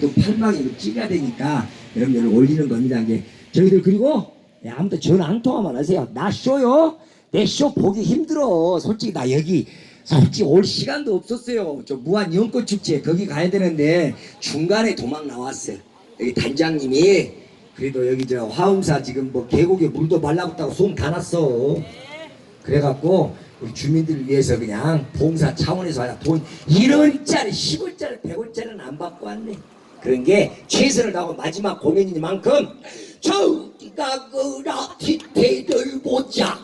또 팔망이로 찍어야 되니까 여러분들 올리는 겁니다. 이게 저희들 그리고 예, 아무튼 전화 한 통화만 하세요. 나 쇼요. 내 쇼 보기 힘들어. 솔직히 나 여기 솔직히 올 시간도 없었어요. 저 무한 연꽃 축제 거기 가야 되는데 중간에 도망 나왔어요. 여기 단장님이 그래도 여기 저 화음사 지금 뭐 계곡에 물도 말라붙다고 소음 다 났어. 그래갖고 우리 주민들을 위해서 그냥 봉사 차원에서 돈 1원짜리 10원짜리 100원짜리는 안 받고 왔네 그런 게 최선을 다하고 마지막 공연이니만큼 저기가 그라 뒤태를 보자.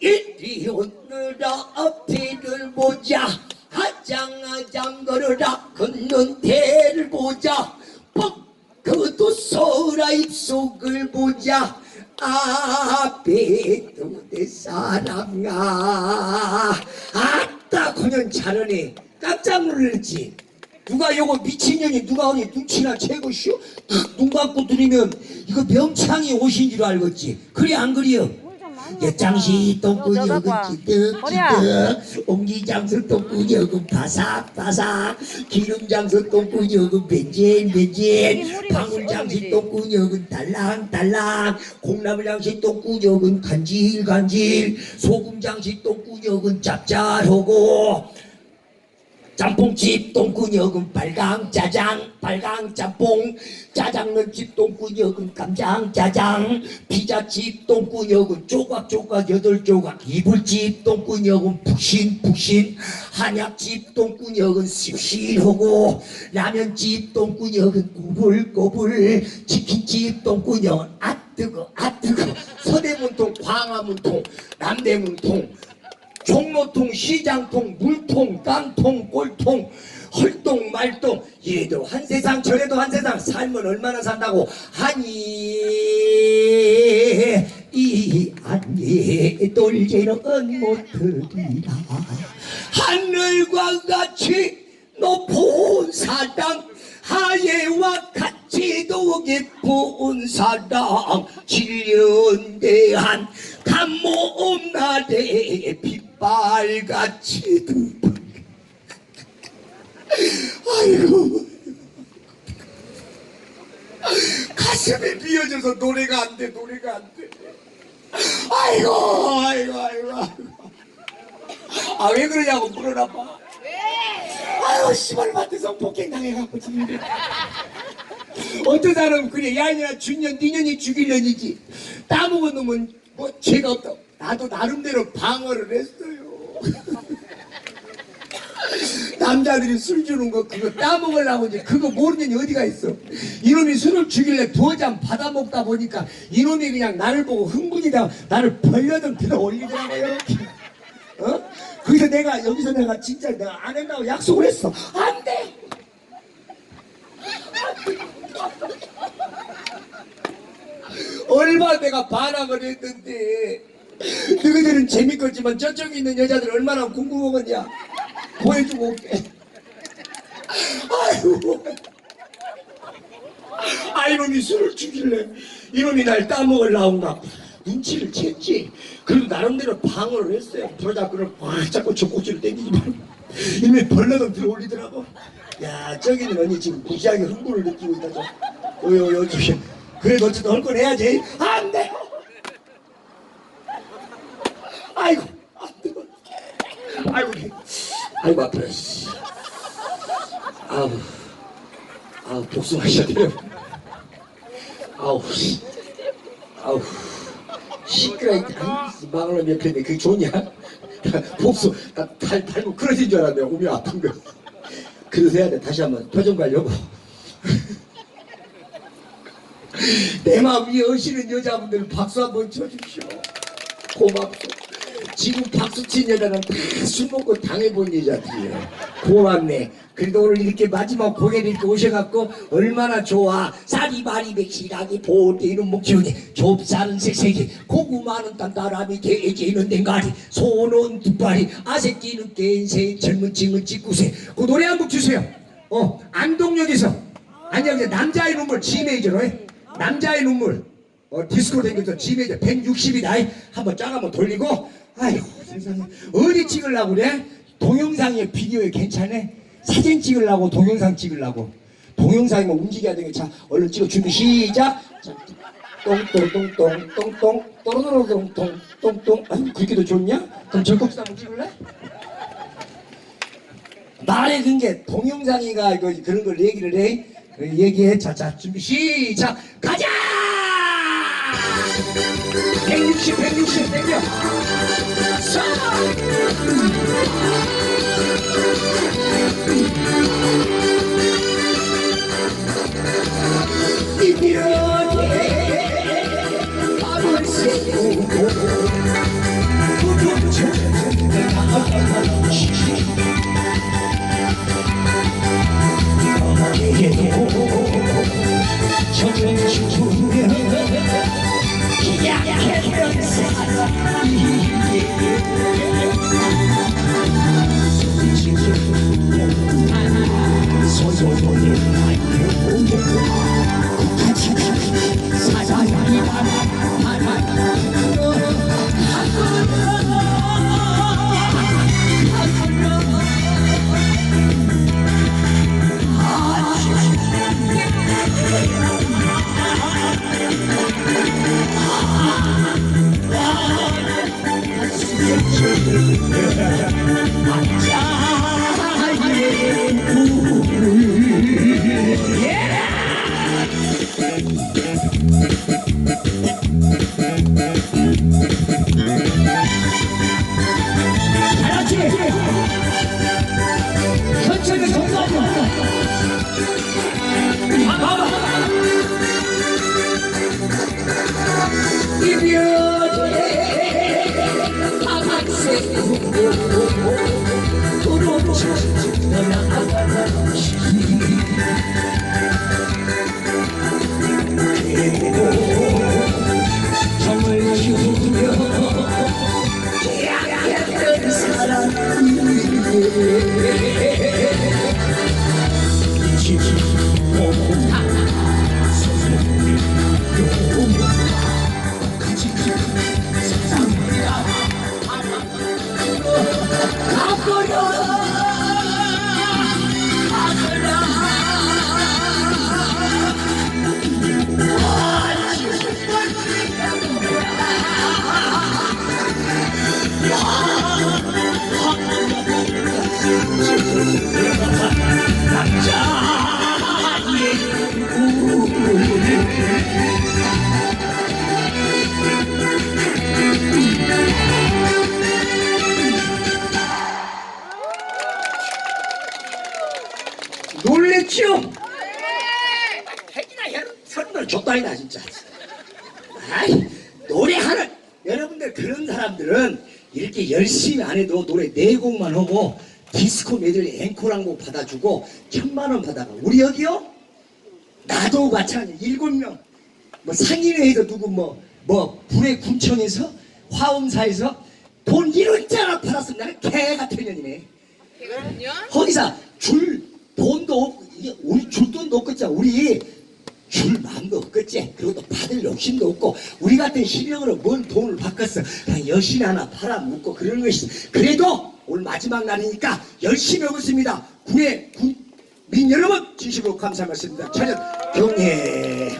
이리 오느라 앞뒤를 보자. 하장하장 걸어라 걷는 대를 보자. 뻑그도 서라 입속을 보자. 앞에 두대 사람아. 아따 공연 잘하네 깜짝 놀랐지 누가 요거 미친년이 누가 오니 눈치나 채고쇼 눈 감고 들이면 이거 명창이 오신 줄 알겠지. 그래 안 그래요? 여장시 똥꾸 어, 여금 저거 찌득 머리야. 찌득 옹기장수 똥꾸 여금 바삭바삭. 기름장수 똥꾸 여금 벤진 벤진 방울장시 똥꾸 여금 달랑달랑. 콩나물장시 똥꾸 여금 간질간질. 소금장시 똥꾸 여금 짭짤하고 짬뽕집 똥꾸녕은 빨강 짜장 빨강 짬뽕. 짜장면 집 똥꾸녕은 깜장 짜장. 피자집 똥꾸녕은 조각조각 여덟 조각. 이불집 똥꾸녕은 푹신 푹신. 한약집 똥꾸녕은 씹실하고. 라면집 똥꾸녕은 꼬불꼬불. 치킨집 똥꾸녕은 아 뜨거 아 뜨거. 서대문통 광화문통 남대문통 종로통, 시장통, 물통, 깡통, 꼴통, 헐통, 말통 이래도 한 세상 저래도 한 세상. 삶은 얼마나 산다고? 하니 이 안개 돌제는 못들이라. 하늘과 같이 높은 사랑 하예와 같이도 깊은 사랑 질련대한 감모음 날에 빛 발같이 아이고. 가슴이 비어져서 노래가 안 돼 노래가 안돼. 아이고 아이고 아이고 아 왜 그러냐고 물어나 봐. 아유 씨발 밭에서 폭행당해갖고 지금 어떤 사람은 그래 야니나 준년 니년이 죽일년이지. 따먹은 놈은 뭐 죄가 없다 나도 나름대로 방어를 했어요. 남자들이 술 주는 거 그거 따먹으려고 이제 그거 모르는 년이 어디가 있어? 이놈이 술을 주길래 두어 잔 받아 먹다 보니까 이놈이 그냥 나를 보고 흥분이 다 나를 벌려든 들어 올리더라고요. 어? 그래서 내가 여기서 내가 진짜 내가 안 한다고 약속을 했어. 안돼! 얼마 내가 반항을 했는데 너희들은 재밌겠지만 저쪽에 있는 여자들 얼마나 궁금하겠냐. 보여주고 올게. 아이고. 아 이놈이 술을 주길래. 이놈이 날 따먹으려 온가 눈치를 챘지. 그래도 나름대로 방어를 했어요. 브로자꾸를 꽉 잡고 젖꼭지를 당기지 말고. 이놈이 벌러덩 들어 올리더라고. 야 저기 는 언니 지금 무지하게 흥분을 느끼고 있다 여 저기 그래도 어쨌든 헐건 해야지. 안돼 아이고 안 뜨거 아이고. 아이고 아파요 씨. 아우. 아우 복수 마셔야 돼요. 아우 씨. 아우. 시끄러 이 망을 옆에 있는데 그게 좋냐? 복수. 나달 달고 그러진 줄 알았네. 몸이 아픈 거. 그래서 해야 돼. 다시 한번 표정 가려고. 내 마음 위에 어시는 여자분들 박수 한번 쳐주십시오. 고맙소 지금 박수 친 여자는 다 술 먹고 당해본 여자들이에요. 고맙네. 그래도 오늘 이렇게 마지막 공연에 이렇게 오셔갖고 얼마나 좋아. 사리바리 백시라기 보때 이런 목지훈이 좁쌀은 색색이 고구마는 딴따람이 개지는 댕가리 소는 두발이 아새끼는 깬새 젊은 징은 찌꾸새 그 노래 한 곡 주세요. 어 안동역에서. 아니 여기 남자의 눈물. G 메이저로 해. 남자의 눈물 어, 디스코 댕겨서 G 메이저 160이다 한번 쫙 한번 돌리고 아이고 세상에. 어디 찍으려고 그래? 동영상에 비디오에 괜찮네 사진 찍으려고 동영상 찍으려고. 동영상이면 움직여야 되니까 자 얼른 찍어 준비 시작! 자, 똥똥똥똥 똥똥 또로로롱똥 똥똥. 아니 그렇게도 좋냐? 그럼 절곡사 한번 찍을래? 말에 그게 동영상이가 이거 그런 걸 얘기를 해? 그 얘기해. 자 자 준비 시작! 가자 160 160 100명 이별의 노래 네 곡만 하고 디스코 메들리 앵콜 한 곡 받아주고 천만 원 받아가. 우리 여기요? 나도 마찬가지. 일곱 명. 뭐 상인회에서 누구 뭐뭐 불의 군청에서 화엄사에서 돈 1원짜리 팔았으면 나는 개 같은 년이네. 그럼요. 거기서 줄 돈도 없고 이게 우리 줄 돈도 없겠지 우리 줄 마음도 없겠지. 그리고 또 받을 욕심도 없고 우리 같은 실력으로 뭔 돈을 바꿨어. 그냥 열심히 하나 팔아먹고 그러는 것이 그래도 오늘 마지막 날이니까 열심히 하겠습니다. 군의 군민 여러분 진심으로 감사 말씀드립니다. 저는 경례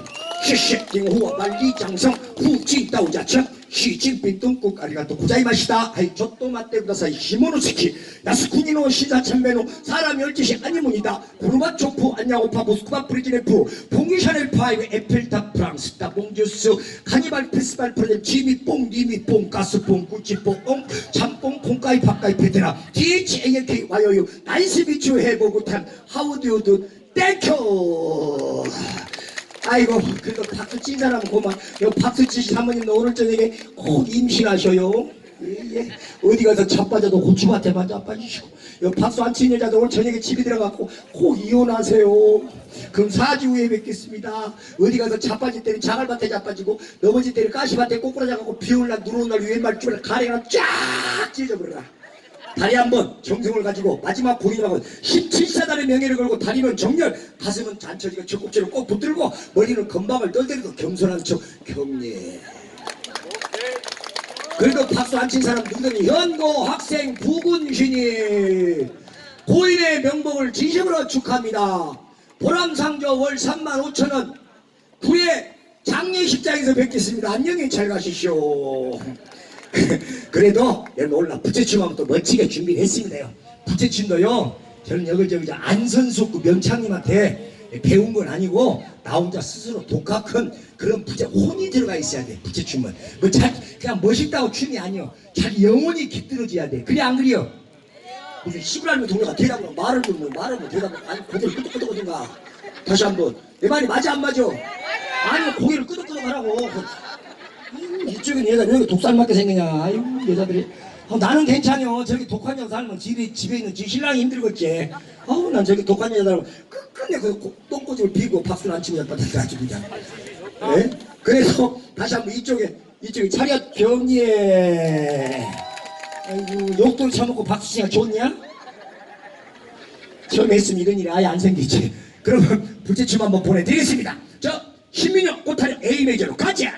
시시징후와 만리장성. 후지 다우자천 시진빈 똥국 아리가또 고자이마시다. 하이 조또 맞대구다사이 히모노스키 야스쿠니노 시사천메노 사람 열지시 아니문이다. 구르마 초프 안냐오파 모스크바 프리지네프 봉기샤넬 파이브 에펠탑 프랑스타 봉주스 카니발 페스발 프로젝트 지미 뽕 니미 뽕 가스 뽕 구찌 뽕 옹 참뽕 콩까이 팍까이 페테라 DHANK 와요요 나이스 비추 해보고 탄 하우디오드 땡큐 아이고 그래도 박수 친 사람 고만 요 박수 치신 사모님도 오늘 저녁에 꼭 임신하셔요. 예, 예. 어디 가서 자빠져도 고추밭에만 자빠지시고. 요 박수 안친 여자도 오늘 저녁에 집에 들어가고 꼭 이혼하세요. 그럼 4주 후에 뵙겠습니다. 어디 가서 자빠질 때는 자갈밭에 자빠지고 넘어질 때는 가시밭에 꼬꾸라져갖고 비 오는 날 눈 오는 날 위에 말줄에 가래가 쫙 찢어버려라 다리 한 번 정성을 가지고 마지막 고기하고 17사단의 명예를 걸고 다리는 정렬 가슴은 잔처지가 젖꼭지를 꼭 붙들고 머리는 건방을 떨더라도 겸손한 척 경례 그래도 박수 안 친 사람 누구더니 현고 학생 부군신이 고인의 명복을 진심으로 축하합니다 보람상조 월 3만 5천 원 후에 장례식장에서 뵙겠습니다. 안녕히 잘 가시쇼. 그래도 여러분 오늘 나 부채춤하면 또 멋지게 준비를 했습니다요. 부채춤도요. 저는 여기 저기 저 안선숙 그 명창님한테 배운 건 아니고 나 혼자 스스로 독학한 그런 부채 혼이 들어가 있어야 돼 부채춤은 뭐 자, 그냥 멋있다고 춤이 아니요 자기 영혼이 깃들어져야 돼 그래 안 그래요? 무슨 시부라는 동료가 대답을 말을 듣는 말을 못 대답을 아니 고개를 끄덕끄덕하든가 다시 한번 내 말이 맞아 안 맞아? 아니 고개를 끄덕끄덕 하라고 이쪽엔 얘가 왜 이렇게 독살 맞게 생기냐. 아유 여자들이. 어, 나는 괜찮요 저기 독한 여자 살면 집에, 집에 있는 지 신랑이 힘들겠지. 아우 난 저기 독한 여자 살면 끝끝내 그 고- 똥꼬집을 비고 박수를 안 치고 자빠져가지고 그냥. 네? 그래서 다시 한번 이쪽에 이쪽에 차렷 경례 아이고 욕돌 처먹고 박수 치니까 좋냐? 처음 했으면 이런 일이 아예 안 생기지. 그러면 불제춤 한번 보내드리겠습니다. 저 신민영 꽃타령 A 메이저로 가자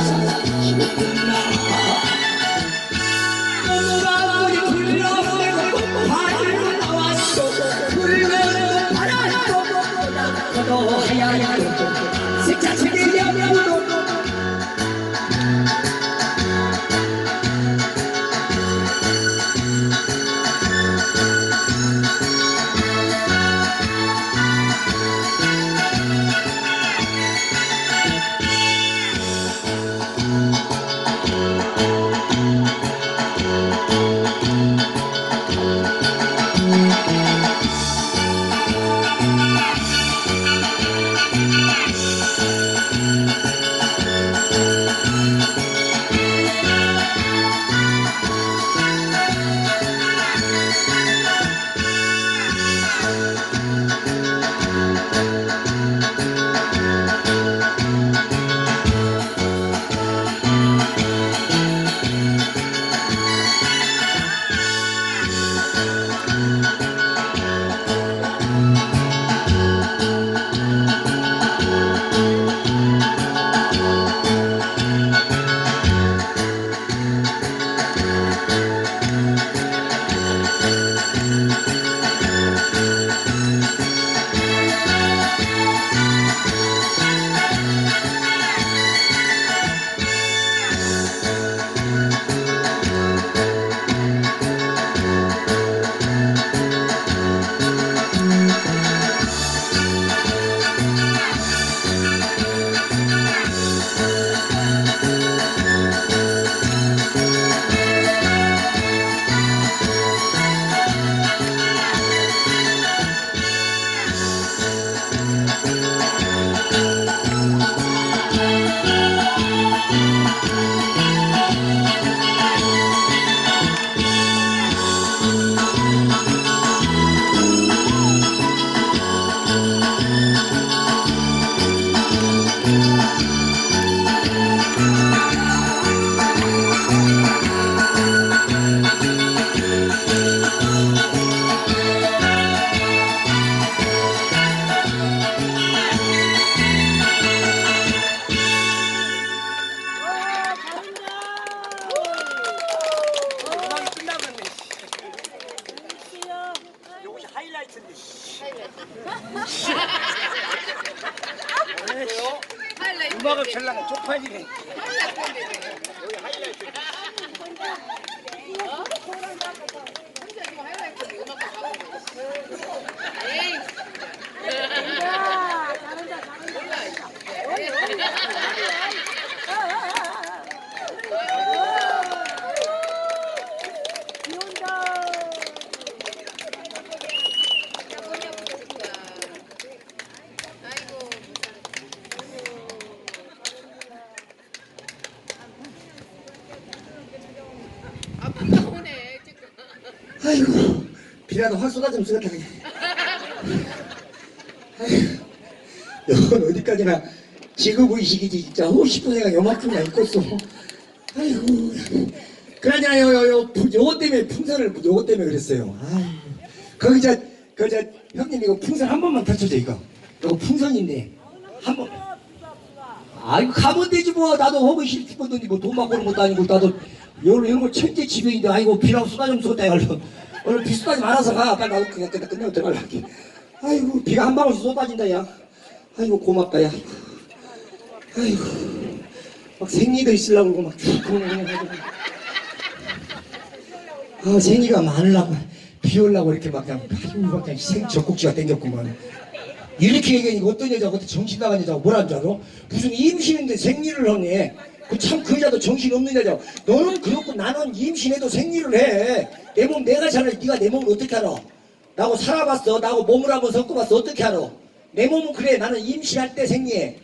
음악이 아이고 비라도 확 쏟아지면 쓰겠다 그냥 아이고 이건 어디까지나 지구의식이지 진짜 50분 생각 요만큼이나 있겠어 아이고 그러냐 요 요 요 요거 때문에 풍선을 요거 때문에 그랬어요. 아유. 거기 저 그 저 형님 이거 풍선 한 번만 터쳐줘 이거. 이거 풍선인데 한 번. 아이고 가면 되지 뭐 나도 하고 싶었더니 뭐돈 받고 오는 것도 아니고 나도 이런 이런 거 천재 지병인데 아이고 비라고 쏟아 좀 쏟다 이걸로. 오늘 비 쏟아지 말아서 가. 빨리 나도 그냥 끝나 끝내고 들어갈게. 아이고 비가 한 방울씩 쏟아진다 야. 아이고 고맙다 야. 아이고 막 생리도 있으려고 막쭉 그러고 그냥. 아 생리가 많으려고 비 올라고 이렇게 막 그냥 아이고 막 그냥 생 젖꼭지가 땡겼구만. 이렇게 얘기하니까 어떤 여자가 어떤 정신 나간 여자가 뭐라는 줄 알아? 무슨 임신인데 생리를 그 참 그 여자도 정신 없는 여자 너는 그렇고 나는 임신해도 생리를 해 내 몸 내가 잘 알아 네가 내 몸을 어떻게 알아? 나하고 살아봤어? 나하고 몸을 한번 섞어봤어? 어떻게 알아? 내 몸은 그래. 나는 임신할 때 생리해.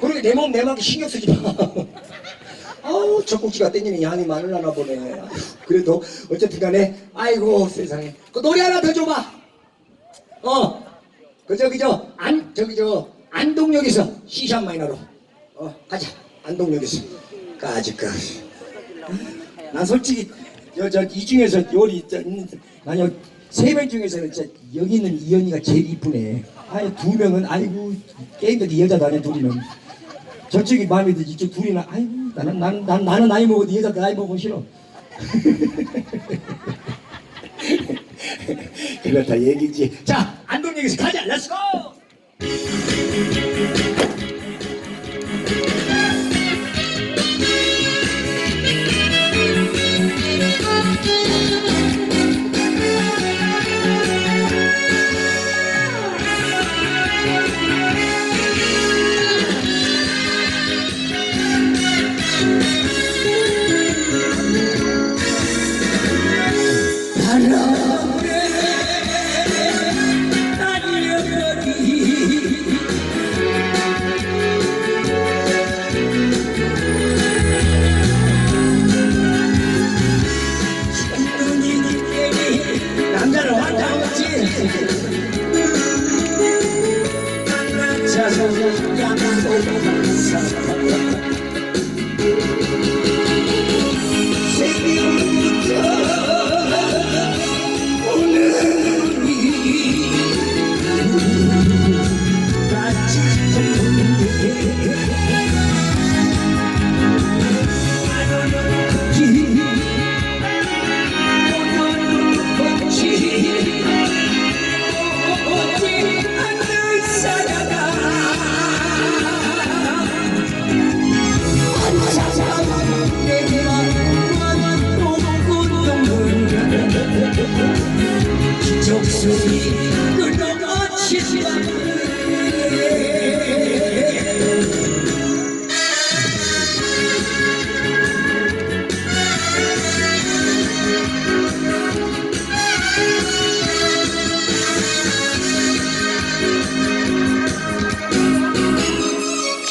그러게 내 몸 내맘 신경 쓰지 마. 아우 젖꼭지가 땡기는 양이 많으려나 보네. 그래도 어쨌든 간에 아이고 세상에. 그 노래 하나 더 줘봐. 어, 그 저기 저안 저기 저 안동역에서 시샵 마이너로 어 가자. 안동역에서. 까짓까 난 솔직히 저저이 중에서 요리 아니요 세명 중에서는 저 여기 있는 이현이가 제일 이쁘네. 아니 두 명은 아이고 게임도 이 여자도 아니야 둘이는 저쪽이 마음에 들지 이쪽 둘이는 아이고 나는 난, 난 나는 나이 먹어도 이 여자 나이 먹으면 싫어. 그렇다 얘기지. 자, 안동역에서 가자. 렛츠고!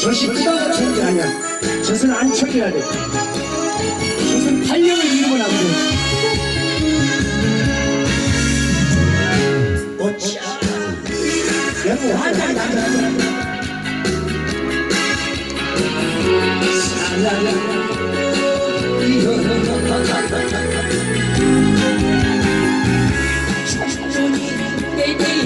저시 끝나고 천재 아니야. 저것은 안 쳐줘야 돼. 저것은 탄력을 잃으면 안 돼. 어찌 여기 환장이 난다. 청춘이 내내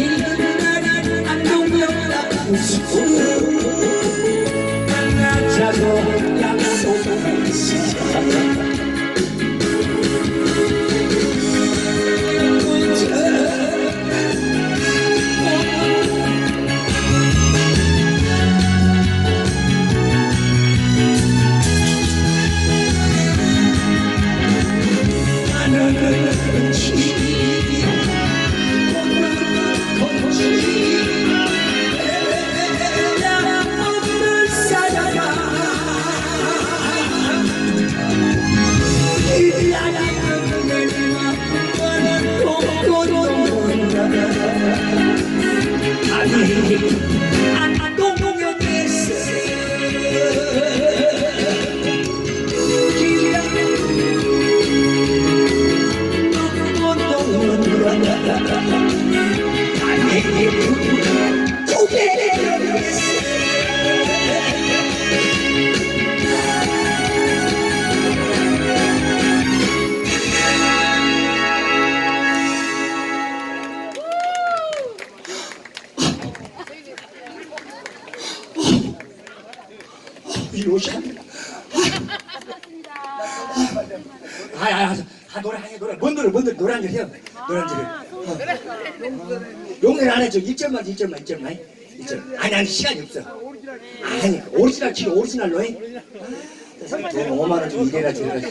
아, 아, 아, 아 노래 하게 노래. 뭔 노래 뭔 노래? 노래 한절 해요. 노래 한절 어. 용례를 안 해줘 1절만 1절만 1절만. 1절. 아니 아니 시간이 없어. 아니 오리지널 키로 오리지널로 해. 돈 5만 원 좀 이래라 저래라.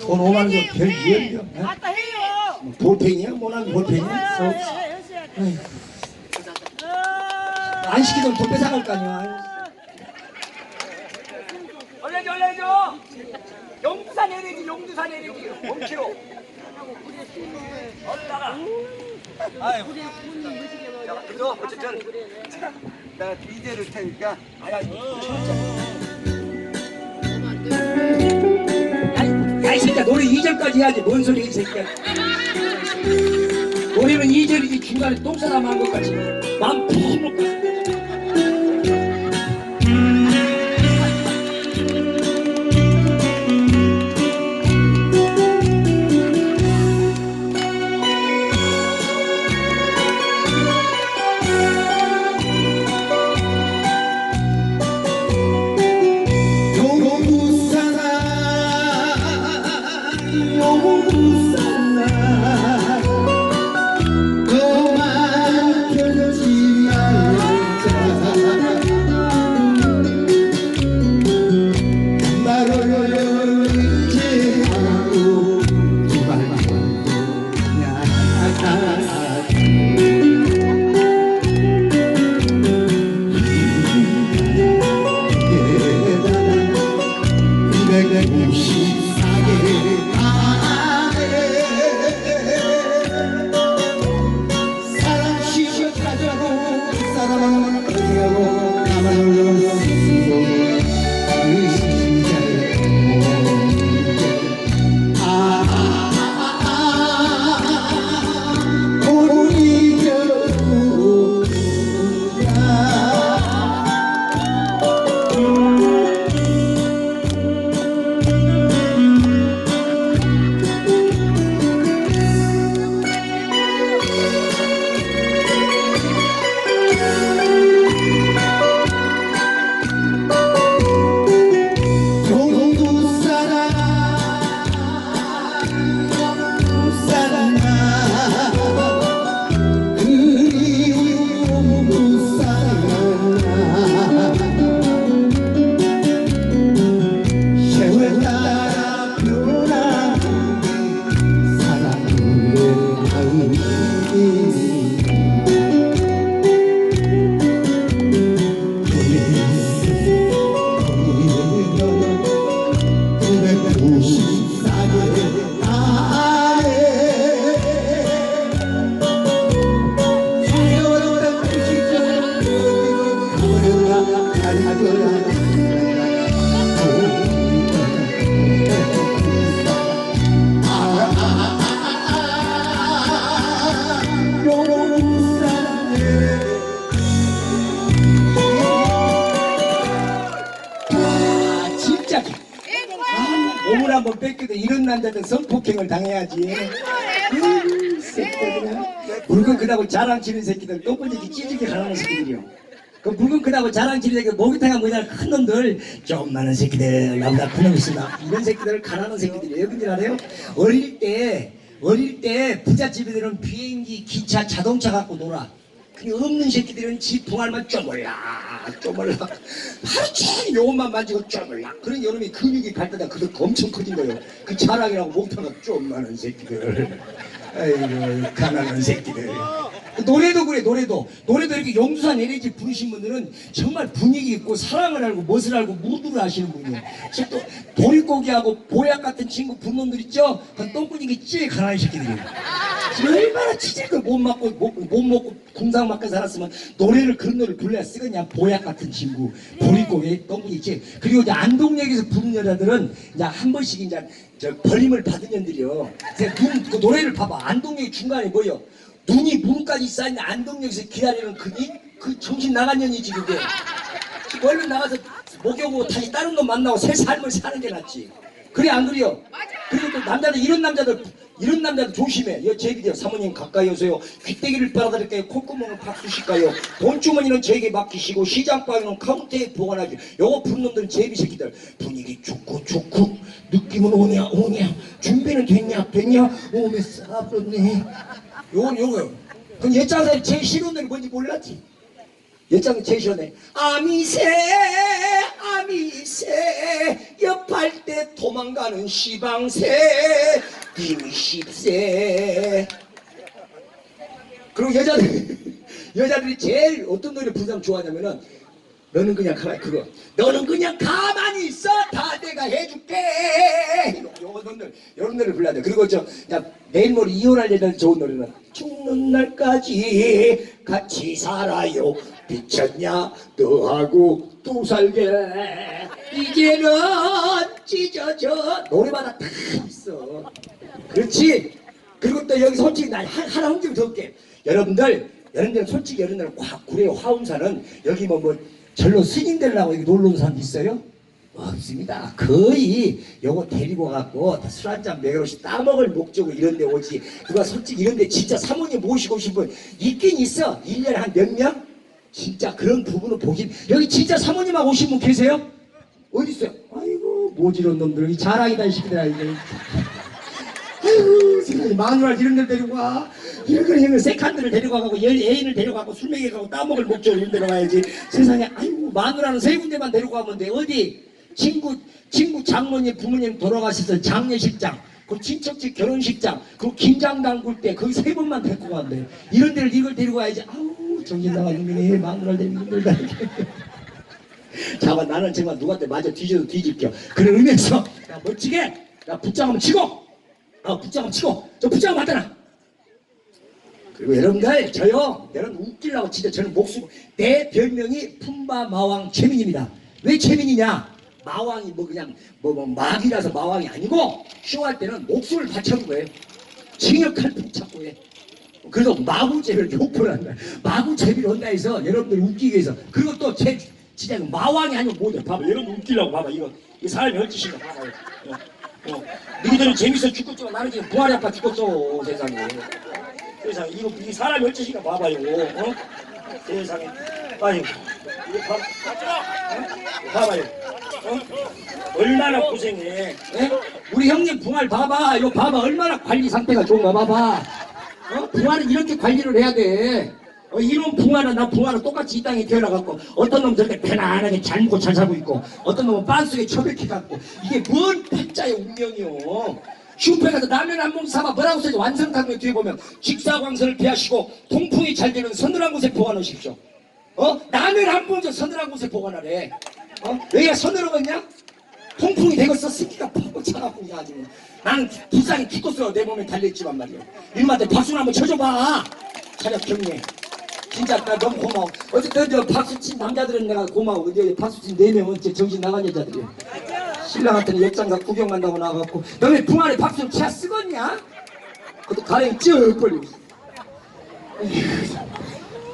돈 5만 원 좀별 이해이 없나 아따 해요. 볼펜이야? 뭐난 볼펜이야? 써 없어. 어, 안 시키면 돈 뺏어갈 거 아니야 얼레줘 용두산 내리지 용두산 내리지 5kg 얼라가 아유 자 그래도 어쨌든 나 DJ를 테니까 아야 야, 이 새끼야, 노래 2절까지 해야지. 뭔 소리야, 이 새끼야. 노래는 2절이지, 중간에 똥사람 한 것까지. 마음 푹 먹고. 안 당해야지. 아이고, 새끼들 그냥. 물건 크다고 자랑치는 새끼들, 똥꼬지기 찌질게 가라는 새끼들이요. 그 물건 크다고 자랑치는 새끼들, 목욕탕가 뭐냐 큰 놈들, 좀 많은 새끼들, 나보다 큰 놈 있습니다. 이런 새끼들을 가라는 새끼들이에요. 근데 알아요? 어릴 때, 어릴 때 부잣집애들은 비행기, 기차, 자동차 갖고 놀아. 근데 없는 새끼들은 집 동알만 쪼물락 쪼물락 하루 종일 요것만 만지고 쪼물락 그런 여름에 근육이 발달다 그거 엄청 커진 거예요. 그 자랑이라고 좀 많은 새끼들. 아이고 가난한 새끼들. 노래도 그래 노래도. 노래도 이렇게 용두산 LG 부르신 분들은 정말 분위기 있고 사랑을 알고 멋을 알고 무드를 아시는 분이에요. 또 보릿고기하고 보약 같은 친구 분놈들 있죠? 그 똥꾸니기 찌에 가난한 새끼들이에요 얼마나 치질도 못 맞고 못, 못 먹고 궁상 맞고 살았으면 노래를 그런 노래를 불러야 쓰겠냐? 보약 같은 친구. 보릿고개 똥꾸니 있지. 그리고 이제 안동역에서 부른 여자들은 이제 한 번씩 이제 저 버림을 받은 년들이요. 그래서 눈, 그 노래를 봐봐. 안동역 중간에 뭐요? 눈이 무릎까지 쌓인 안동역에서 기다리는 그니 그 정신 나간 년이지 그게. 얼른 나가서 목욕하고 다시 다른 놈 만나고 새 삶을 사는 게 낫지. 그래 안 그래요? 그리고 또 남자들 이런 남자들 이런 남자도 조심해. 여 제비대요. 사모님 가까이 오세요. 귀때기를 빨아드릴까요? 콧구멍을 팍 쑤실까요? 돈주머니는 제게 맡기시고 시장 바위는 카운터에 보관하죠. 요거 푸는 놈들은 제비 새끼들. 분위기 좋고 좋고 느낌은 오냐 오냐 준비는 됐냐 됐냐 오메 싸버렸네. 요건 요거. 그럼 옛장사에 제일 싫은 노래 뭔지 몰랐지? 제일 싫어네. 아미새 아미새 옆할 때 도망가는 시방새 이미 십세 그리고 여자들 여자들이 제일 어떤 노래 부르면 좋아하냐면은 너는 그냥 가라 그거. 너는 그냥 가만히 있어. 다 내가 해줄게. 노래 요런 노래 불러야 돼. 그리고 저 야, 내일 모레 여자들 좋은 노래는 죽는 날까지 같이 살아요. 미쳤냐? 너하고 또 살게. 이제는 찢어져. 노래마다 다 있어. 그렇지? 그리고 또 여기 솔직히 나 하- 하나 홍좀 더 할게. 여러분들 여러분들 솔직히 여러분들 화, 구례 화운사는 여기 뭐 뭐 절로 스님 되려고 여기 놀러 온 사람 있어요? 없습니다. 거의 요거 데리고 갖고 술 한잔 먹으러시 따먹을 목적으로 이런 데 오지. 누가 솔직히 이런 데 진짜 사모님 모시고 오신 분 있긴 있어. 1년에 한 몇 명? 진짜 그런 부분은 보긴 여기 진짜 사모님하고 오신 분 계세요? 어디 있어요? 아이고 모지런 놈들 이 자랑이다 이 새끼들아 이게 아이고 세상에 마누라 이런 데 데리고 와. 이런 거 이런 거 세칸들을 데리고 가고 열 애인을 데리고 가고 술 먹여 가고 따먹을 목적으로 이런 데로 가야지. 세상에 아이고 마누라는 세 군데만 데리고 가면 돼. 어디? 친구 친구 장모님 부모님 돌아가셔서 장례식장 그 친척집 결혼식장 그 김장 담글 때 거기 세 번만 데리고 간대 이런 데를 이걸 데리고 가야지. 아우 정신 나간 놈이네. 마누라를 데리고 힘들다. 자봐 나는 정말 누구한테 맞아 뒤져도 뒤질게요 그런 의미에서 야 멋지게 야 붙장하면 치고 어 붙장하면 치고. 저 붙장하면 맞잖아. 그리고 여러분들 저요 여러분 웃기려고 진짜 저는 목숨 내 별명이 품바 마왕 최민입니다. 왜 최민이냐? 마왕이 뭐 그냥 뭐, 뭐 막이라서 마왕이 아니고 쇼할 때는 목숨을 바쳐는 거예요. 찾고 해. 그래서 마구제비를 욕을 한다. 마구제비를 한다 해서 여러분들 웃기기 위해서. 그리고 또 제 진짜 그 마왕이 아니고 뭐죠 봐봐. 여러분 웃기려고 봐봐. 이거 이 사람이 헐짓인가 봐봐 요 어, 어. 너희들은 재밌어 죽겠지만 나는 지금 부활이 아파 죽겠어 세상에 세상에 이거 이 사람이 어쩌신가 봐봐요 어? 세상에 아이고 이거 봐, 어? 봐봐요 어? 얼마나 고생해 예? 우리 형님 붕알 봐봐 이거 봐봐 얼마나 관리 상태가 좋은가 봐봐 어? 붕알은 이렇게 관리를 해야 돼 어, 이런 붕알은 나 붕알은 똑같이 이 땅에 태어나갖고 어떤 놈 저렇게 편안하게 잘 먹고 잘 살고 있고 어떤 놈은 빤속에 처박혀갖고 이게 뭔 패자의 운명이요? 슈퍼에 가서 라면 한봉 사봐 뭐라고 써있어 완성탕면 뒤에 보면 직사광선을 피하시고 통풍이 잘 되는 서늘한 곳에 보관하십시오. 어? 라면 한 봉지 서늘한 곳에 보관하래. 어? 왜야 서늘하겠냐? 통풍이 되겠어? 새끼가 퍽 차갖고 아주 나는 불쌍히 죽겠어 내 몸에 달려있지만 말이야. 이놈한테 박수를 한번 쳐줘봐. 차렷 경례 진짜 나 너무 고마워 어쨌든 저 박수 친 남자들은 내가 고마워 근데 박수 친 네 명은 진짜 정신 나간 여자들이야 신랑한테는 역장가 구경 간다고 나가갖고 너네 붕안에 박수를 차 쓰겄냐? 그것도 가랭이 쭉 있어.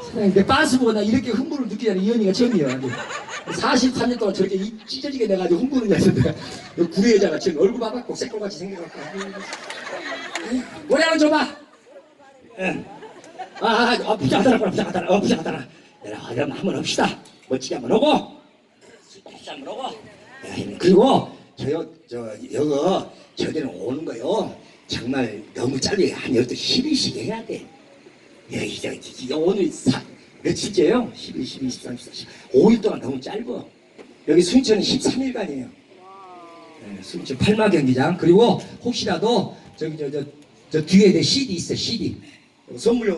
세상에 내 빤스 보고 나 이렇게 흥분을 느끼자는 이 언니가 처음이야 43년 동안 저렇게 이 찢어지게 내가지고 흥분을 했는데 구리 여자가 지금 얼굴 봐갖고 새꼴같이 생겨갖고 하나 줘봐 응. 아, 아, 아 부장하더라 부장하더라 어 부장하더라. 내가 그럼 한번 합시다. 멋지게 한번 오고. 멋지게 한번 오고. 야, 그리고 저요 저 여거 저기는 오는 거요. 정말 너무 짧게 한 12, 12씩 해야 돼. 여기 저 이- 오늘 사, 며칠째요? 12, 12, 13, 14, 5일 동안 너무 짧아 여기 순천은 13일간이에요. 네, 순천 팔마 경기장. 그리고 혹시라도 저기 저 저 저 뒤에 내 CD 있어 CD 선물용